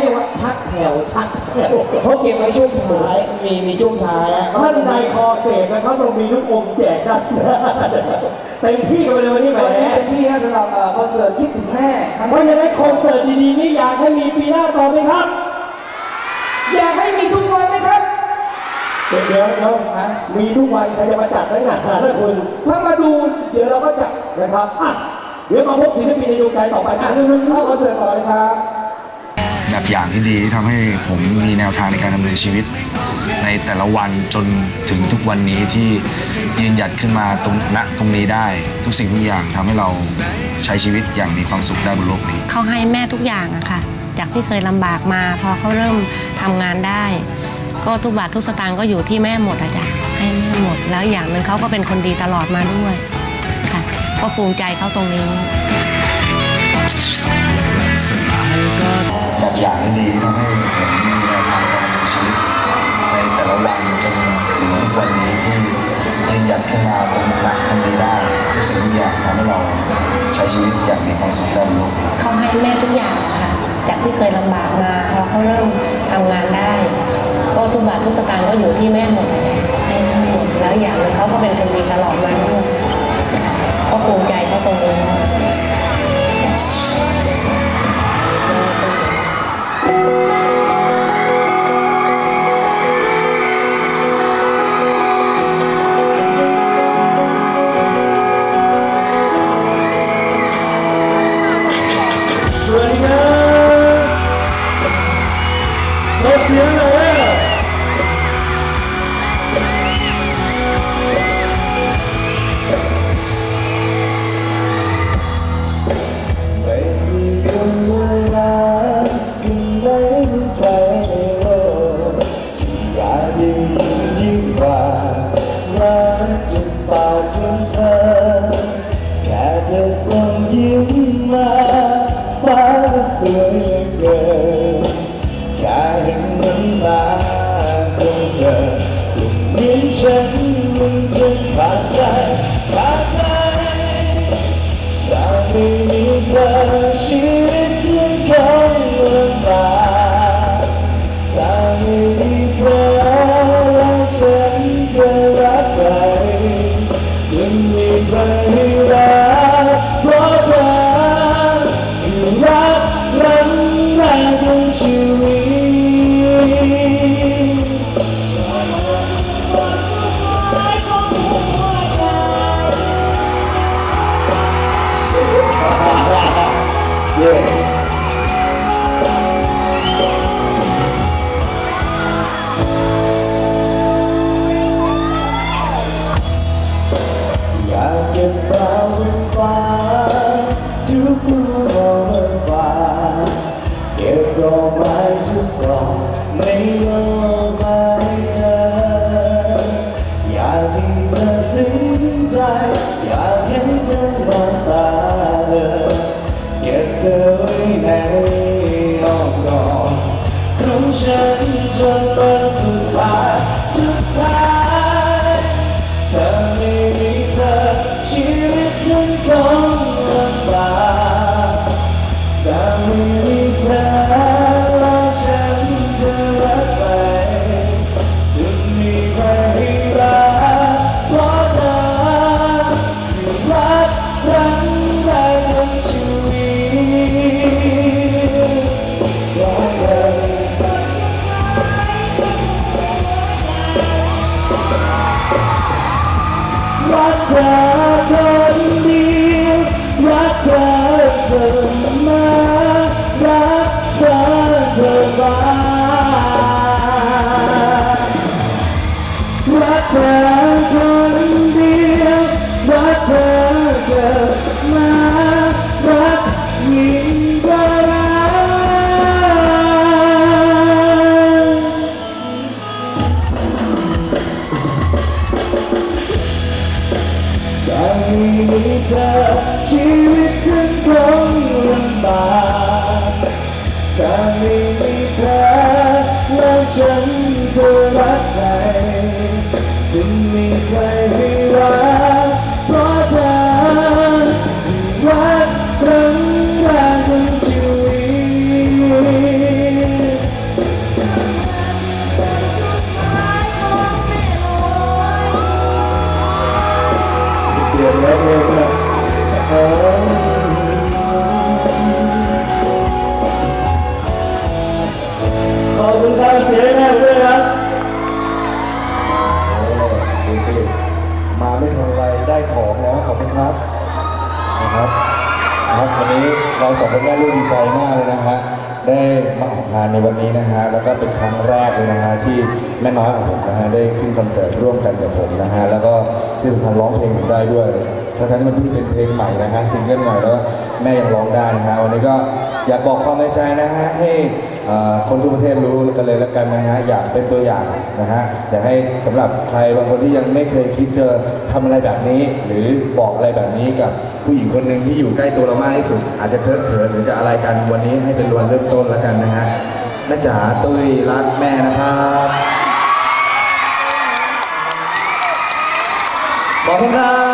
รียกว่าชักแถวชักแถวเขาเก็บไว้ช่วงท้าย มีมีช่วงท้ายอะท่านในคอเสกนะครับเรามีลูกอมแจกได้เต็มที่กันไปเลยวันนี้แหมวันนี้เป็นที่ให้สำหรับเอ่อคอนเสิร์ตคิดถึงแม่ครั้งเพราะฉะนั้นคอนเสิร์ตดีๆนี้อยากให้มีปีหน้าต่อไหมครับ อยากให้มีทุกวันไหมครับ เดี๋ยวเดี๋ยวเดี๋ยวมีทุกวันใครจะมาจัดตั้งหนานะคุณถ้ามาดูเดี๋ยวเราก็จับนะครับ อะเดี๋ยวมาพบศิลปินในดวงใจต่อไปอะนะเรื่องเข้าคอนเสิร์ตต่อเลยครับ แบบอย่างที่ดีที่ทำให้ผมมีแนวทางในการดำเนินชีวิต ในแต่ละวันจนถึงทุกวันนี้ที่ยืนหยัดขึ้นมาตรงณตรงนี้ได้ ทุกสิ่งทุกอย่างทำให้เราใช้ชีวิตอย่างมีความสุขได้บนโลกนี้ เขาให้แม่ทุกอย่างอะค่ะ จากที่เคยลำบากมา พอเขาเริ่มทำงานได้ ก็ทุกบาททุกสตางค์ก็อยู่ที่แม่หมดอะจ้ะให้แม่หมด แล้วอย่างหนึ่งเขาก็เป็นคนดีตลอดมาด้วยค่ะ ก็ภูมิใจเขาตรงนี้ ชีวิตอย่างมีความสุขได้ลูกเขาให้แม่ทุกอย่างค่ะ จากที่เคยลำบากมาพอเขาเริ่มทำงานได้ก็ทุกบาททุกสตางค์ก็อยู่ที่แม่หมดให้แม่หมดแล้วอย่างนึงเขาก็เป็นคนดีตลอดมาด้วย ทุกดอกในโล รักคนเดียวรักเธอเสมอรักเธอเสมอ ไม่มีเธอ ชีวิตฉันคงลำบากถ้าไม่มีเธอแล้วฉันจะรักใครจะมีใคร ขอบคุณครับเสียงแม่ด้วยครับโอ้ดูสิมาไม่ทันไรได้ของแล้วขอบคุณครับนะครับครับวันนี้เราสองคนแม่ลูกดีใจมากเลยนะฮะได้มาออกงานในวันนี้นะฮะแล้วก็เป็นครั้งแรกเลยนะฮะที่แม่น้อยของผมนะฮะได้ขึ้นคอนเสิร์ตร่วมกันกับผมนะฮะแล้วก็ที่สำคัญร้องเพลงผมได้ด้วย ทั้งๆที่มันเพิ่งเป็นเพลงใหม่นะฮะซิงเกิลใหม่แล้วแม่ยังร้องได้นะฮะวันนี้ก็อยากบอกความในใจนะฮะให้เอ่อคนทุกประเทศรู้กันเลยละกันนะฮะอยากเป็นตัวอย่างนะฮะอยากให้สำหรับใครบางคนที่ยังไม่เคยคิดจะทำอะไรแบบนี้ หรือบอกอะไรแบบนี้กับผู้หญิงคนหนึ่งที่อยู่ใกล้ตัวเรามากที่สุด อาจจะเคอะเขินหรือจะอะไรกันวันนี้ให้เป็นวันเริ่มต้นละกันนะฮะแม่จ๋าตุ้ยรักแม่นะครับ ขอบคุณครับ